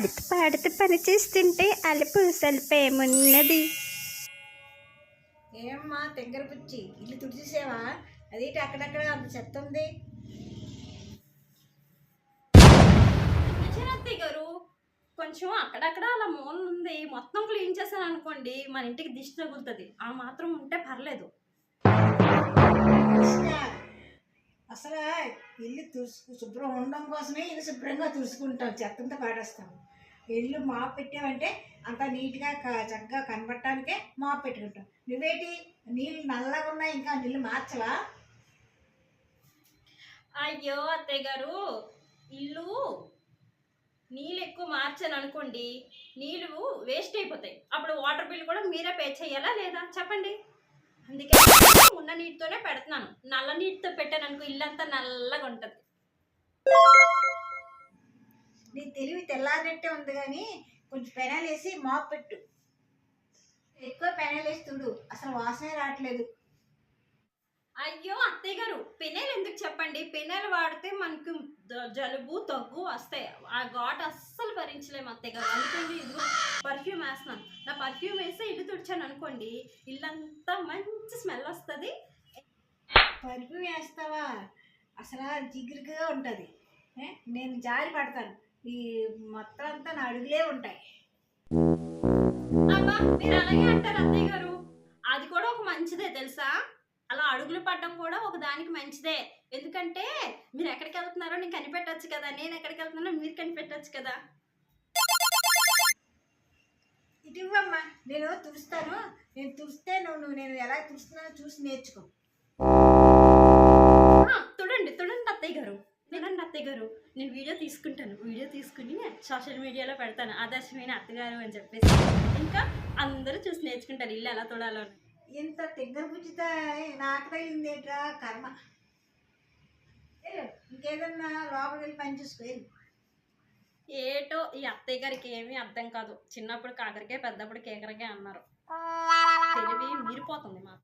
ఆడుతూ పాడుతూ పని చేస్తుంటే అలుపు సలుపు ఏమున్నది ఏమ్మా తెంగర పుచ్చి ఇల్లు తుడిచేసావా? అదేంటి అక్కడక్కడ అంత చెత్త ఉంది? అత్తయ్య గారు కొంచెం అక్కడక్కడ అలా మూల ఉంది. మొత్తం క్లీన్ చేశాను అనుకోండి మన ఇంటికి దిష్టి తగులుతుంది. ఆ మాత్రం ఉంటే పర్లేదు. ఇల్లు తుడుచుకు శుభ్రం ఉండడం కోసమే ఇల్లు శుభ్రంగా తుడుచుకుంటాం. చెత్తంతా పాడేస్తాం ఇల్లు మాపు పెట్టామంటే అంత నీట్గా క- చక్కగా కనబడటానికే మాపు పెట్టుకుంటాం. నువ్వేటి? నీళ్ళు నల్లగా ఉన్నాయి ఇంకా నీళ్ళు మార్చవా? అయ్యో అత్తయ్య గారు ఇల్లు నీళ్ళు ఎక్కువ మార్చాను అనుకోండి నీళ్ళు వేస్ట్ అయిపోతాయి. అప్పుడు వాటర్ బిల్ కూడా మీరే పే చేయాలా లేదా? చెప్పండి. అందుకే ఉన్న నీటితోనే పెడుతున్నాను. నల్ల నీటితో పెట్టాను అనుకో ఇల్లంతా నల్లగా ఉంటుంది. నీ తెలివి తెల్లారినట్టే ఉంది కానీ కొంచెం పెనాలు వేసి మాపు పెట్టు. ఎక్కువ పెనాలు వేసి తుడు అసలు వాసనే రావట్లేదు. అయ్యో అత్తయ్య గారు పెనాలు ఎందుకు చెప్పండి? పెనాలు వాడితే మనకు జలుబు దగ్గు వస్తాయి. ఆ ఘాట్ అస్సలు భరించలేము అత్తయ్య గారు. అందుకని ఇదిగో పర్ఫ్యూమ్ వేస్తున్నాను. నా పర్ఫ్యూమ్ వేస్తే ఇల్లు తుడిచాను అనుకోండి ఇల్లంతా మంచి స్మెల్ వస్తుంది. పరుపు వేస్తావా? అసలు జిగురుగా ఉంటుంది. నేను జారి పడతాను. ఈ మొత్తం అంతా నా అడుగులే ఉంటాయి. అబ్బా మీరు అలాగే అంటారు అత్తయ్య గారు. అది కూడా ఒక మంచిదే తెలుసా? అలా అడుగులు పడడం కూడా ఒక దానికి మంచిదే. ఎందుకంటే మీరు ఎక్కడికి వెళ్తున్నారో నేను కనిపెట్టచ్చు కదా నేను ఎక్కడికి వెళ్తున్నానో మీరు కనిపెట్టచ్చు కదా. ఇటు ఇవ్వమ్మా నేను తుడుస్తాను. నేను తుడిస్తే నువ్వు నేను ఎలా తుడుస్తున్నానో చూసి నేర్చుకో. తుడండి తుడండి అత్తయ్య గారు. నేనండి అత్తయ్య గారు. నేను వీడియో తీసుకుంటాను. వీడియో తీసుకుని సోషల్ మీడియాలో పెడతాను. ఆదర్శమైన అత్తగారు అని చెప్పేసి. ఇంకా అందరూ చూసి నేర్చుకుంటారు ఇల్లు ఎలా తుడాలో అని. ఇంత తిగ్గర పుచ్చితే నాకు తగిలిందేట్రా? కర్మ. ఏ, ఇంకేదన్నా లోపలికి వెళ్ళి పని చూసుకో వెళ్ళు. ఏటో ఈ అత్తయ్య గారికి ఏమీ అర్థం కాదు. చిన్నప్పుడు కాకరికే పెద్దప్పుడు కేకరకే అన్నారు. తెలివి మీరిపోతుంది మాకు.